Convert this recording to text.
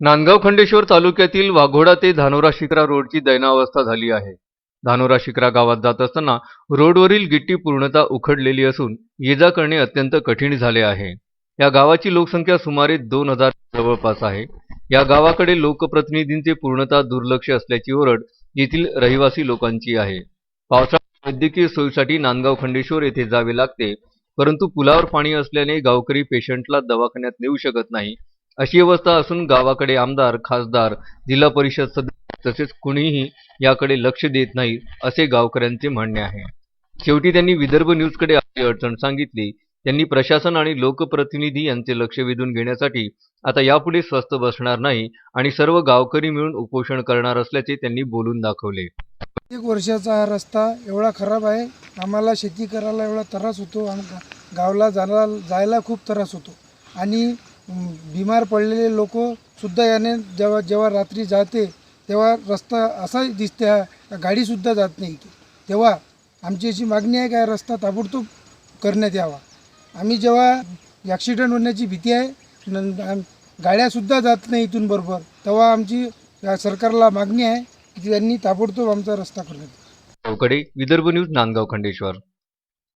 नांदगाव खंडेश्वर तालुक्यातील वाघोडा ते धानोरा शिकरा रोडची दैनावस्था झाली आहे. धानोरा शिकरा गावात जात असताना रोडवरील गिट्टी पूर्णतः उखडलेली असून ये जा करणे अत्यंत कठीण झाले आहे. या गावाची लोकसंख्या सुमारे दोन हजार जवळपास आहे. या गावाकडे लोकप्रतिनिधींचे पूर्णतः दुर्लक्ष असल्याची ओरड येथील रहिवासी लोकांची आहे. पावसाळ्यात वैद्यकीय सोयीसाठी नांदगाव खंडेश्वर येथे जावे लागते परंतु पुलावर पाणी असल्याने गावकरी पेशंटला दवाखान्यात नेऊ शकत नाही. अशी अवस्था असून गावाकडे आमदार खासदार जिल्हा परिषद सदस्य तसेच कुणीही याकडे लक्ष देत नाही असे गावकऱ्यांचे म्हणणे आहे. शेवटी त्यांनी विदर्भ न्यूजकडे आपली अडचण सांगितली. त्यांनी प्रशासन आणि लोकप्रतिनिधी यांचे लक्ष वेधून घेण्यासाठी आता यापुढे स्वस्त बसणार नाही आणि सर्व गावकरी मिळून उपोषण करणार असल्याचे त्यांनी बोलून दाखवले. एक वर्षाचा हा रस्ता एवढा खराब आहे आम्हाला शेती करायला एवढा त्रास होतो आणि गावला जायला जायला खूप त्रास होतो. आणि बिमार पडलेले लोकसुद्धा याने जेव्हा जेव्हा रात्री जाते तेव्हा रस्ता असा दिसते हा. गाडीसुद्धा जात नाही इथे. तेव्हा आमची अशी मागणी आहे का रस्ता ताबडतोब करण्यात यावा. आम्ही जेव्हा ॲक्सिडेंट होण्याची भीती आहे गाड्यासुद्धा जात नाही इथून बरोबर तेव्हा आमची सरकारला मागणी आहे की त्यांनी ताबडतोब आमचा रस्ता करण्यात यावा. विदर्भ न्यूज नांदगाव खंडेश्वर.